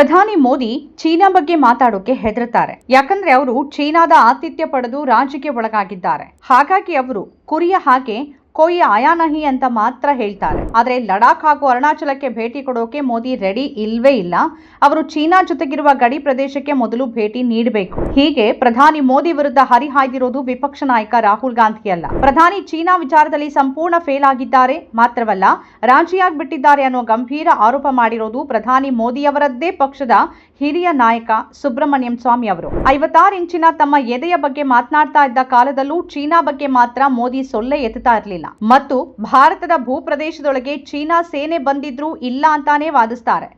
ಪ್ರಧಾನಿ ಮೋದಿ ಚೀನಾ ಬಗ್ಗೆ ಮಾತಾಡೋಕೆ ಹೆದರುತ್ತಾರೆ. ಯಾಕಂದ್ರೆ ಅವರು ಚೀನಾದ ಆತಿಥ್ಯ ಪಡೆದು ರಾಜಿಗೆ ಒಳಗಾಗಿದ್ದಾರೆ. ಹಾಗಾಗಿ ಅವರು ಕುರಿಯ ಹಾಗೆ ಕೊಯ್ ಆಯಾ ನಹಿ ಅಂತ ಮಾತ್ರ ಹೇಳ್ತಾರೆ. ಆದರೆ ಲಡಾಖ್ ಹಾಗೂ ಅರುಣಾಚಲಕ್ಕೆ ಭೇಟಿ ಕೊಡೋಕೆ ಮೋದಿ ರೆಡಿ ಇಲ್ವೇ ಇಲ್ಲ. ಅವರು ಚೀನಾ ಜೊತೆಗಿರುವ ಗಡಿ ಪ್ರದೇಶಕ್ಕೆ ಮೊದಲು ಭೇಟಿ ನೀಡಬೇಕು. ಹೀಗೆ ಪ್ರಧಾನಿ ಮೋದಿ ವಿರುದ್ಧ ಹರಿಹಾಯ್ದಿರೋದು ವಿಪಕ್ಷ ನಾಯಕ ರಾಹುಲ್ ಗಾಂಧಿ ಅಲ್ಲ ಪ್ರಧಾನಿ ಚೀನಾ ವಿಚಾರದಲ್ಲಿ ಸಂಪೂರ್ಣ ಫೇಲ್ ಆಗಿದ್ದಾರೆ. ಮಾತ್ರವಲ್ಲ, ರಾಜಿಯಾಗ್ಬಿಟ್ಟಿದ್ದಾರೆ ಅನ್ನೋ ಗಂಭೀರ ಆರೋಪ ಮಾಡಿರೋದು ಪ್ರಧಾನಿ ಮೋದಿಯವರದ್ದೇ ಪಕ್ಷದ ಹಿರಿಯ ನಾಯಕ ಸುಬ್ರಹ್ಮಣ್ಯಂ ಸ್ವಾಮಿ ಅವರು. ಐವತ್ತಾರು ಇಂಚಿನ ತಮ್ಮ ಎದೆಯ ಬಗ್ಗೆ ಮಾತನಾಡ್ತಾ ಇದ್ದ ಕಾಲದಲ್ಲೂ ಚೀನಾ ಬಗ್ಗೆ ಮಾತ್ರ ಮೋದಿ ಸೊಲ್ಲೆ ಎತ್ತುತ್ತಾ ಇರಲಿಲ್ಲ. ಮತ್ತು ಭಾರತದ ಭೂಪ್ರದೇಶದೊಳಗೆ ಚೀನಾ ಸೇನೆ ಬಂದಿದ್ರು ಇಲ್ಲ ಅಂತಾನೆ ವಾದಿಸ್ತಾರೆ.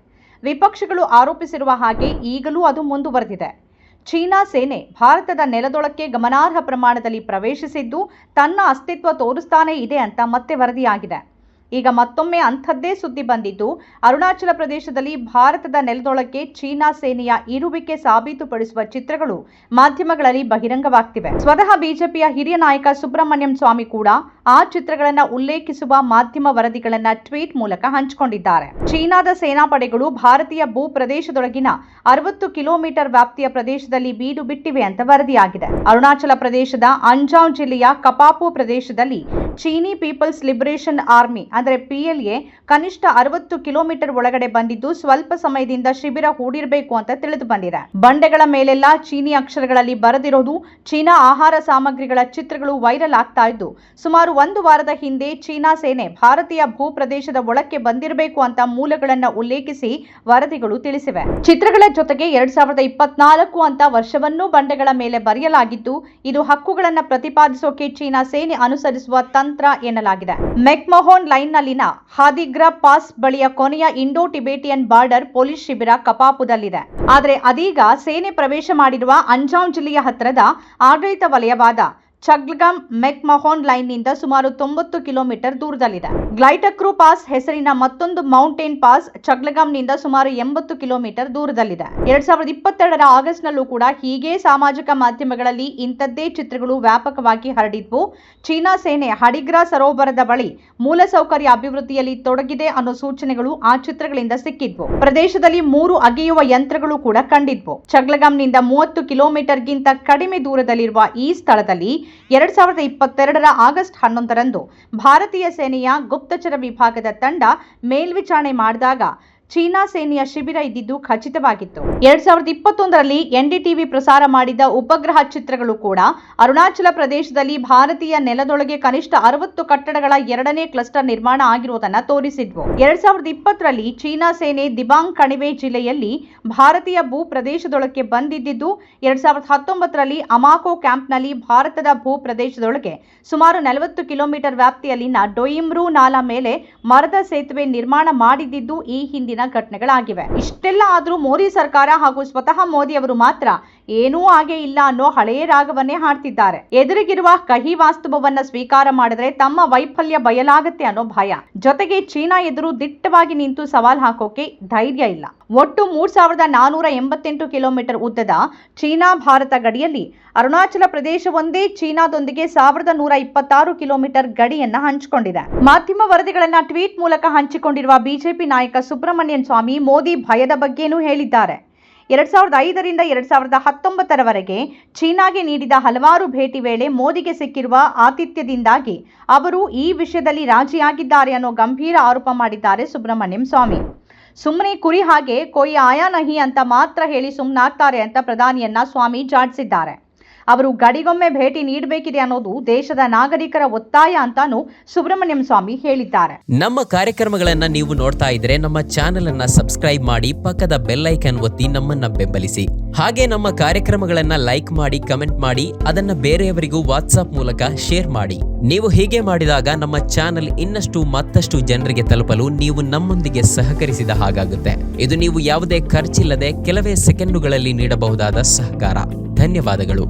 ವಿಪಕ್ಷಗಳು ಆರೋಪಿಸಿರುವ ಹಾಗೆ ಈಗಲೂ ಅದು ಮುಂದುವರೆದಿದೆ. ಚೀನಾ ಸೇನೆ ಭಾರತದ ನೆಲದೊಳಕ್ಕೆ ಗಮನಾರ್ಹ ಪ್ರಮಾಣದಲ್ಲಿ ಪ್ರವೇಶಿಸಿದ್ದು ತನ್ನ ಅಸ್ತಿತ್ವ ತೋರಿಸ್ತಾನೇ ಇದೆ ಅಂತ ಮತ್ತೆ ವರದಿಯಾಗಿದೆ. ಈಗ ಮತ್ತೊಮ್ಮೆ ಅಂಥದ್ದೇ ಸುದ್ದಿ ಬಂದಿದ್ದು, ಅರುಣಾಚಲ ಪ್ರದೇಶದಲ್ಲಿ ಭಾರತದ ನೆಲದೊಳಕ್ಕೆ ಚೀನಾ ಸೇನೆಯ ಇರುವಿಕೆ ಸಾಬೀತುಪಡಿಸುವ ಚಿತ್ರಗಳು ಮಾಧ್ಯಮಗಳಲ್ಲಿ ಬಹಿರಂಗವಾಗ್ತಿವೆ. ಸ್ವತಃ ಬಿಜೆಪಿಯ ಹಿರಿಯ ನಾಯಕ ಸುಬ್ರಹ್ಮಣ್ಯಂ ಸ್ವಾಮಿ ಕೂಡ ಆ ಚಿತ್ರಗಳನ್ನ ಉಲ್ಲೇಖಿಸುವ ಮಾಧ್ಯಮ ವರದಿಗಳನ್ನ ಟ್ವೀಟ್ ಮೂಲಕ ಹಂಚಿಕೊಂಡಿದ್ದಾರೆ. ಚೀನಾದ ಸೇನಾಪಡೆಗಳು ಭಾರತೀಯ ಭೂ ಪ್ರದೇಶದೊಳಗಿನ ಅರವತ್ತು ಕಿಲೋಮೀಟರ್ ವ್ಯಾಪ್ತಿಯ ಪ್ರದೇಶದಲ್ಲಿ ಬೀಡು ಬಿಟ್ಟಿವೆ ಅಂತ ವರದಿಯಾಗಿದೆ. ಅರುಣಾಚಲ ಪ್ರದೇಶದ ಅಂಜಾವ್ ಜಿಲ್ಲೆಯ ಕಪಾಪು ಪ್ರದೇಶದಲ್ಲಿ ಚೀನಿ ಪೀಪಲ್ಸ್ ಲಿಬರೇಷನ್ ಆರ್ಮಿ ಅಂದರೆ ಪಿಎಲ್ಎ ಕನಿಷ್ಠ ಅರವತ್ತು ಕಿಲೋಮೀಟರ್ ಒಳಗಡೆ ಬಂದಿದ್ದು ಸ್ವಲ್ಪ ಸಮಯದಿಂದ ಶಿಬಿರ ಹೂಡಿರಬೇಕು ಅಂತ ತಿಳಿದು ಬಂದಿದೆ. ಬಂಡೆಗಳ ಮೇಲೆಲ್ಲ ಚೀನಿ ಅಕ್ಷರಗಳಲ್ಲಿ ಬರೆದಿರೋದು ಚೀನಾ ಆಹಾರ ಸಾಮಗ್ರಿಗಳ ಚಿತ್ರಗಳು ವೈರಲ್ ಆಗ್ತಾ ಇದ್ದು, ಸುಮಾರು ಒಂದು ವಾರದ ಹಿಂದೆ ಚೀನಾ ಸೇನೆ ಭಾರತೀಯ ಭೂ ಪ್ರದೇಶದ ಒಳಕ್ಕೆ ಬಂದಿರಬೇಕು ಅಂತ ಮೂಲಗಳನ್ನ ಉಲ್ಲೇಖಿಸಿ ವರದಿಗಳು ತಿಳಿಸಿವೆ. ಚಿತ್ರಗಳ ಜೊತೆಗೆ ಎರಡ್ ಸಾವಿರದ ಇಪ್ಪತ್ನಾಲ್ಕು ಅಂತ ವರ್ಷವನ್ನೂ ಬಂಡೆಗಳ ಮೇಲೆ ಬರೆಯಲಾಗಿದ್ದು, ಇದು ಹಕ್ಕುಗಳನ್ನ ಪ್ರತಿಪಾದಿಸೋಕೆ ಚೀನಾ ಸೇನೆ ಅನುಸರಿಸುವ ತಂತ್ರ ಎನ್ನಲಾಗಿದೆ. ಮೆಕ್ಮೊಹೋನ್ ಲೈನ್ನಲ್ಲಿನ ಹಾದಿಗ್ರಾ ಪಾಸ್ ಬಳಿಯ ಕೊನೆಯ ಇಂಡೋ ಟಿಬೇಟಿಯನ್ ಬಾರ್ಡರ್ ಪೊಲೀಸ್ ಶಿಬಿರ ಕಪಾಪುದಲ್ಲಿದೆ. ಆದರೆ ಅದೀಗ ಸೇನೆ ಪ್ರವೇಶ ಮಾಡಿರುವ ಅಂಜಾಂ ಜಿಲ್ಲೆಯ ಹತ್ತಿರದ ಆಡಳಿತ ವಲಯವಾದ ಚಗ್ಲ್ಗಮ್ ಮೆಕ್ಮಹೋನ್ ಲೈನ್ನಿಂದ ಸುಮಾರು ತೊಂಬತ್ತು ಕಿಲೋಮೀಟರ್ ದೂರದಲ್ಲಿದೆ. ಗ್ಲೈಟಕ್ರೂ ಪಾಸ್ ಹೆಸರಿನ ಮತ್ತೊಂದು ಮೌಂಟೇನ್ ಪಾಸ್ ಚಗ್ಲಗಮ್ನಿಂದ ಸುಮಾರು ಎಂಬತ್ತು ಕಿಲೋಮೀಟರ್ ದೂರದಲ್ಲಿದೆ. ಎರಡ್ ಸಾವಿರದ ಇಪ್ಪತ್ತೆರಡರ ಆಗಸ್ಟ್ನಲ್ಲೂ ಕೂಡ ಹೀಗೆ ಸಾಮಾಜಿಕ ಮಾಧ್ಯಮಗಳಲ್ಲಿ ಇಂಥದ್ದೇ ಚಿತ್ರಗಳು ವ್ಯಾಪಕವಾಗಿ ಹರಡಿದ್ವು ಚೀನಾ ಸೇನೆ ಹಡಿಗ್ರಾ ಸರೋವರದ ಬಳಿ ಮೂಲಸೌಕರ್ಯ ಅಭಿವೃದ್ಧಿಯಲ್ಲಿ ತೊಡಗಿದೆ ಅನ್ನೋ ಸೂಚನೆಗಳು ಆ ಚಿತ್ರಗಳಿಂದ ಸಿಕ್ಕಿದ್ವು. ಪ್ರದೇಶದಲ್ಲಿ ಮೂರು ಅಗೆಯುವ ಯಂತ್ರಗಳು ಕೂಡ ಕಂಡಿದ್ವು. ಚಗ್ಲಗಮ್ನಿಂದ ಮೂವತ್ತು ಕಿಲೋಮೀಟರ್ಗಿಂತ ಕಡಿಮೆ ದೂರದಲ್ಲಿರುವ ಈ ಸ್ಥಳದಲ್ಲಿ ಎರಡ್ ಸಾವಿರದ ಇಪ್ಪತ್ತೆರಡರ ಆಗಸ್ಟ್ ಹನ್ನೊಂದರಂದು ಭಾರತೀಯ ಸೇನೆಯ ಗುಪ್ತಚರ ವಿಭಾಗದ ತಂಡ ಮೇಲ್ವಿಚಾರಣೆ ಮಾಡಿದಾಗ ಚೀನಾ ಸೇನೆಯ ಶಿಬಿರ ಇದ್ದಿದ್ದು ಖಚಿತವಾಗಿತ್ತು. ಎರಡ್ ಸಾವಿರದ ಇಪ್ಪತ್ತೊಂದರಲ್ಲಿ ಎನ್ಡಿಟಿವಿ ಪ್ರಸಾರ ಮಾಡಿದ ಉಪಗ್ರಹ ಚಿತ್ರಗಳು ಕೂಡ ಅರುಣಾಚಲ ಪ್ರದೇಶದಲ್ಲಿ ಭಾರತೀಯ ನೆಲದೊಳಗೆ ಕನಿಷ್ಠ ಅರವತ್ತು ಕಟ್ಟಡಗಳ ಎರಡನೇ ಕ್ಲಸ್ಟರ್ ನಿರ್ಮಾಣ ಆಗಿರುವುದನ್ನ ತೋರಿಸಿದ್ವು. ಎರಡ್ ಸಾವಿರದ ಇಪ್ಪತ್ತರಲ್ಲಿ ಚೀನಾ ಸೇನೆ ದಿಬಾಂಗ್ ಕಣಿವೆ ಜಿಲ್ಲೆಯಲ್ಲಿ ಭಾರತೀಯ ಭೂ ಪ್ರದೇಶದೊಳಕ್ಕೆ ಬಂದಿದ್ದಿದ್ದು, ಎರಡ್ ಸಾವಿರದ ಹತ್ತೊಂಬತ್ತರಲ್ಲಿ ಅಮಾಕೋ ಕ್ಯಾಂಪ್ನಲ್ಲಿ ಭಾರತದ ಭೂ ಪ್ರದೇಶದೊಳಗೆ ಸುಮಾರು ನಲವತ್ತು ಕಿಲೋಮೀಟರ್ ವ್ಯಾಪ್ತಿಯಲ್ಲಿನ ಡೊಯಿಮ್ರು ನಾಲಾ ಮೇಲೆ ಮರದ ಸೇತುವೆ ನಿರ್ಮಾಣ ಮಾಡಿದ್ದಿದ್ದು, ಈ ಹಿಂದಿನ ಘಟನೆಗಳಾಗಿವೆ. ಇಷ್ಟೆಲ್ಲ ಆದ್ರೂ ಮೋದಿ ಸರ್ಕಾರ ಹಾಗೂ ಸ್ವತಃ ಮೋದಿ ಅವರು ಮಾತ್ರ ಏನೂ ಹಾಗೆ ಇಲ್ಲ ಅನ್ನೋ ಹಳೆಯ ರಾಗವನ್ನೇ ಹಾಡ್ತಿದ್ದಾರೆ. ಎದುರಿಗಿರುವ ಕಹಿ ವಾಸ್ತವವನ್ನ ಸ್ವೀಕಾರ ಮಾಡಿದ್ರೆ ತಮ್ಮ ವೈಫಲ್ಯ ಬಯಲಾಗತ್ತೆ ಅನ್ನೋ ಭಯ. ಜೊತೆಗೆ ಚೀನಾ ಎದುರು ದಿಟ್ಟವಾಗಿ ನಿಂತು ಸವಾಲ್ ಹಾಕೋಕೆ ಧೈರ್ಯ ಇಲ್ಲ. ಒಟ್ಟು ಮೂರ್ ಸಾವಿರದ ನಾನೂರ ಎಂಬತ್ತೆಂಟು ಕಿಲೋಮೀಟರ್ ಉದ್ದದ ಚೀನಾ ಭಾರತ ಗಡಿಯಲ್ಲಿ ಅರುಣಾಚಲ ಪ್ರದೇಶ ಒಂದೇ ಚೀನಾದೊಂದಿಗೆ ಸಾವಿರದ ನೂರ ಇಪ್ಪತ್ತಾರು ಕಿಲೋಮೀಟರ್ ಗಡಿಯನ್ನ ಹಂಚಿಕೊಂಡಿದೆ. ಮಾಧ್ಯಮ ವರದಿಗಳನ್ನ ಟ್ವೀಟ್ ಮೂಲಕ ಹಂಚಿಕೊಂಡಿರುವ ಬಿಜೆಪಿ ನಾಯಕ ಸುಬ್ರಹ್ಮಣ್ಯನ್ ಸ್ವಾಮಿ ಮೋದಿ ಭಯದ ಬಗ್ಗೆನೂ ಹೇಳಿದ್ದಾರೆ. ಎರಡ್ ಸಾವಿರದ ಐದರಿಂದ ಎರಡ್ ಸಾವಿರದ ಹತ್ತೊಂಬತ್ತರವರೆಗೆ ಚೀನಾಗೆ ನೀಡಿದ ಹಲವಾರು ಭೇಟಿ ವೇಳೆ ಮೋದಿಗೆ ಸಿಕ್ಕಿರುವ ಆತಿಥ್ಯದಿಂದಾಗಿ ಅವರು ಈ ವಿಷಯದಲ್ಲಿ ರಾಜಿಯಾಗಿದ್ದಾರೆ ಅನ್ನೋ ಗಂಭೀರ ಆರೋಪ ಮಾಡಿದ್ದಾರೆ ಸುಬ್ರಹ್ಮಣ್ಯಂ ಸ್ವಾಮಿ. ಸುಮ್ಮನೆ ಕುರಿ ಹಾಗೆ, ಕೊಯ್ ಆಯಾ ನಹಿ ಅಂತ ಮಾತ್ರ ಹೇಳಿ ಸುಮ್ಮನಾಗ್ತಾರೆ ಅಂತ ಪ್ರಧಾನಿಯನ್ನ ಸ್ವಾಮಿ ಜಾಡಿಸಿದ್ದಾರೆ. ಅವರು ಗಡಿಗೊಮ್ಮೆ ಭೇಟಿ ನೀಡಬೇಕಿದೆ ಅನ್ನೋದು ದೇಶದ ನಾಗರಿಕರ ಒತ್ತಾಯ ಅಂತಾನೂ ಸುಬ್ರಹ್ಮಣ್ಯಂ ಸ್ವಾಮಿ ಹೇಳಿದ್ದಾರೆ. ನಮ್ಮ ಕಾರ್ಯಕ್ರಮಗಳನ್ನ ನೀವು ನೋಡ್ತಾ ಇದ್ರೆ ನಮ್ಮ ಚಾನೆಲ್ ಅನ್ನ ಸಬ್ಸ್ಕ್ರೈಬ್ ಮಾಡಿ ಪಕ್ಕದ ಬೆಲ್ ಐಕನ್ ಒತ್ತಿ ನಮ್ಮನ್ನ ಬೆಂಬಲಿಸಿ. ಹಾಗೆ ನಮ್ಮ ಕಾರ್ಯಕ್ರಮಗಳನ್ನ ಲೈಕ್ ಮಾಡಿ, ಕಮೆಂಟ್ ಮಾಡಿ, ಅದನ್ನ ಬೇರೆಯವರಿಗೂ ವಾಟ್ಸ್ಆಪ್ ಮೂಲಕ ಶೇರ್ ಮಾಡಿ. ನೀವು ಹೀಗೆ ಮಾಡಿದಾಗ ನಮ್ಮ ಚಾನೆಲ್ ಇನ್ನಷ್ಟು ಮತ್ತಷ್ಟು ಜನರಿಗೆ ತಲುಪಲು ನೀವು ನಮ್ಮೊಂದಿಗೆ ಸಹಕರಿಸಿದ ಹಾಗಾಗುತ್ತೆ. ಇದು ನೀವು ಯಾವುದೇ ಖರ್ಚಿಲ್ಲದೆ ಕೆಲವೇ ಸೆಕೆಂಡುಗಳಲ್ಲಿ ನೀಡಬಹುದಾದ ಸಹಕಾರ. ಧನ್ಯವಾದಗಳು.